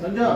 சஞ்சா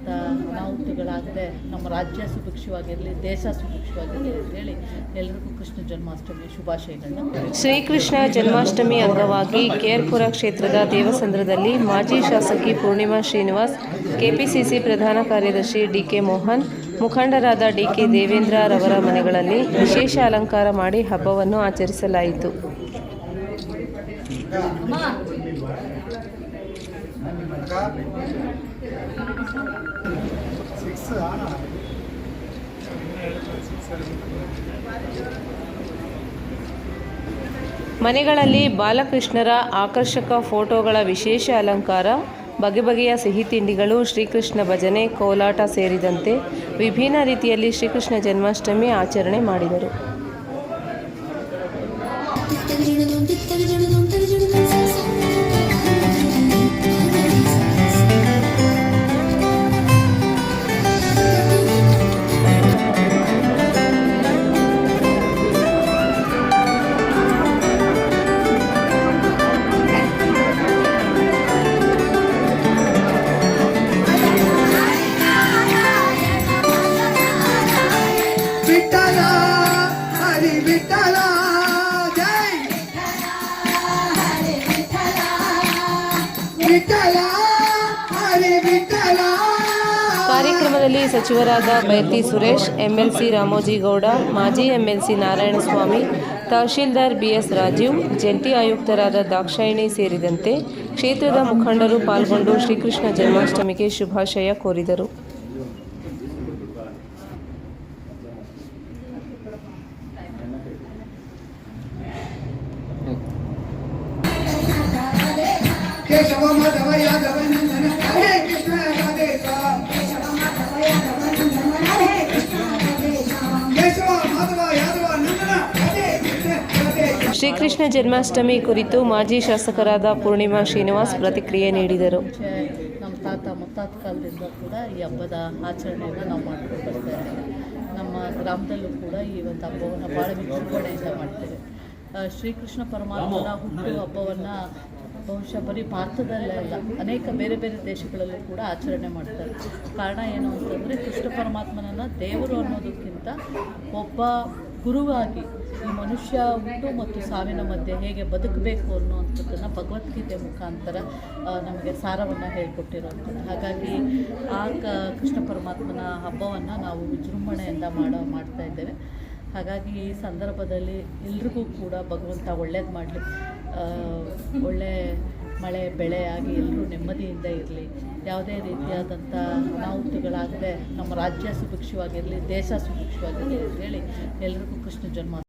ರೀತಿಯಾದಂಥ ಅನಾಹುತಗಳಾಗದೆ ನಮ್ಮ ರಾಜ್ಯ ಸುಭಿಕ್ಷವಾಗಿರಲಿ, ದೇಶ ಸುಭಿಕ್ಷವಾಗಿರಲಿ ಅಂತೇಳಿ ಎಲ್ಲರಿಗೂ ಕೃಷ್ಣ ಜನ್ಮಾಷ್ಟಮಿ ಶುಭಾಶಯಗಳನ್ನ ಶ್ರೀಕೃಷ್ಣ ಜನ್ಮಾಷ್ಟಮಿ ಅಂಗವಾಗಿ ಕೇರ್ಪುರ ಕ್ಷೇತ್ರದ ದೇವಸಂದ್ರದಲ್ಲಿ ಮಾಜಿ ಶಾಸಕಿ ಪೂರ್ಣಿಮಾ ಶ್ರೀನಿವಾಸ್, ಕೆಪಿಸಿಸಿ ಪ್ರಧಾನ ಕಾರ್ಯದರ್ಶಿ ಡಿ ಕೆ ಮೋಹನ್, ಮುಖಂಡರಾದ ಡಿಕೆ ದೇವೇಂದ್ರ ರವರ ಮನೆಗಳಲ್ಲಿ ವಿಶೇಷ ಅಲಂಕಾರ ಮಾಡಿ ಹಬ್ಬವನ್ನು ಆಚರಿಸಲಾಯಿತು. ಮನೆಗಳಲ್ಲಿ ಬಾಲಕೃಷ್ಣರ ಆಕರ್ಷಕ ಫೋಟೋಗಳ ವಿಶೇಷ ಅಲಂಕಾರ, ಬಗೆ ಬಗೆಯ ಸಿಹಿ ತಿಂಡಿಗಳು, ಶ್ರೀಕೃಷ್ಣ ಭಜನೆ, ಕೋಲಾಟ ಸೇರಿದಂತೆ ವಿಭಿನ್ನ ರೀತಿಯಲ್ಲಿ ಶ್ರೀಕೃಷ್ಣ ಜನ್ಮಾಷ್ಟಮಿ ಆಚರಣೆ ಮಾಡಿದರು. ಕಾರ್ಯಕ್ರಮದಲ್ಲಿ ಸಚಿವರಾದ ಬೈರ್ತಿ ಸುರೇಶ್, ಎಂಎಲ್ಸಿ ರಾಮೋಜಿಗೌಡ ಮಾಜಿ ಎಂಎಲ್ಸಿ ನಾರಾಯಣಸ್ವಾಮಿ, ತಹಶೀಲ್ದಾರ್ ಬಿಎಸ್ ರಾಜೀವ್, ಜಂಟಿ ಆಯುಕ್ತರಾದ ದಾಕ್ಷಾಯಿಣಿ ಸೇರಿದಂತೆ ಕ್ಷೇತ್ರದ ಮುಖಂಡರು ಪಾಲ್ಗೊಂಡು ಶ್ರೀಕೃಷ್ಣ ಜನ್ಮಾಷ್ಟಮಿಗೆ ಶುಭಾಶಯ ಕೋರಿದರು. ಕೇಶವ ಯಾದವ ನಂದನ ಹರೇ ಕೃಷ್ಣ ರಾಧೇಶ ಕೇಶವ ಮಾಧವ ಯಾದವ ನಂದನ ಹರೇ ಕೃಷ್ಣ ರಾಧೇಶ ಶ್ರೀಕೃಷ್ಣ ಜನ್ಮಾಷ್ಟಮಿ ಕುರಿತು ಮಾಜಿ ಶಾಸಕರಾದ ಪೂರ್ಣಿಮಾ ಶ್ರೀನಿವಾಸ್ ಪ್ರತಿಕ್ರಿಯೆ ನೀಡಿದರು. ನಮ್ಮ ತಾತ ಮುತ್ತಾತ ಕಾಲದಿಂದ ಕೂಡ ಈ ಹಬ್ಬದ ಆಚರಣೆಯನ್ನು ನಾವು ಮಾಡ್ಕೊಂಡು ಬರ್ತಾ ಇದ್ದೇವೆ. ನಮ್ಮ ಗ್ರಾಮದಲ್ಲೂ ಕೂಡ ಈ ಒಂದು ಹಬ್ಬವನ್ನು ಭಾಳ ವಿಜೃಂಭಣೆಯಿಂದ ಮಾಡ್ತೇವೆ. ಶ್ರೀಕೃಷ್ಣ ಪರಮಾತ್ಮನ ಹುಟ್ಟು ಹಬ್ಬವನ್ನು ಬಹುಶಃ ಬರೀ ಭಾರತದಲ್ಲೇ ಅಲ್ಲ ಅನೇಕ ಬೇರೆ ಬೇರೆ ದೇಶಗಳಲ್ಲೂ ಕೂಡ ಆಚರಣೆ ಮಾಡ್ತಾರೆ. ಕಾರಣ ಏನು ಅಂತಂದರೆ ಕೃಷ್ಣ ಪರಮಾತ್ಮನನ್ನ ದೇವರು ಅನ್ನೋದಕ್ಕಿಂತ ಒಬ್ಬ ಗುರುವಾಗಿ ಈ ಮನುಷ್ಯ ಹುಟ್ಟು ಮತ್ತು ಸಾವಿನ ಮಧ್ಯೆ ಹೇಗೆ ಬದುಕಬೇಕು ಅನ್ನುವಂಥದ್ದನ್ನು ಭಗವದ್ಗೀತೆ ಮುಖಾಂತರ ನಮಗೆ ಸಾರವನ್ನು ಹೇಳಿಕೊಟ್ಟಿರುವಂಥದ್ದು. ಹಾಗಾಗಿ ಆ ಕೃಷ್ಣ ಪರಮಾತ್ಮನ ಹಬ್ಬವನ್ನು ನಾವು ವಿಜೃಂಭಣೆಯಿಂದ ಮಾಡೋ ಮಾಡ್ತಾ ಇದ್ದೇವೆ. ಹಾಗಾಗಿ ಈ ಸಂದರ್ಭದಲ್ಲಿ ಎಲ್ರಿಗೂ ಕೂಡ ಭಗವಂತ ಒಳ್ಳೇದು ಮಾಡಲಿ. ಒಳ್ಳೆ ಮಳೆ, ಬೆಳೆ ಆಗಿ ಎಲ್ಲರೂ ನೆಮ್ಮದಿಯಿಂದ ಇರಲಿ. ಯಾವುದೇ ರೀತಿಯಾದಂಥ ಅನಾಹುತಗಳಾಗದೆ ನಮ್ಮ ರಾಜ್ಯ ಸುಭಿಕ್ಷವಾಗಿರಲಿ, ದೇಶ ಸುಭಿಕ್ಷವಾಗಿರಲಿ ಅಂತೇಳಿ ಎಲ್ರಿಗೂ ಕೃಷ್ಣ ಜನ್ಮ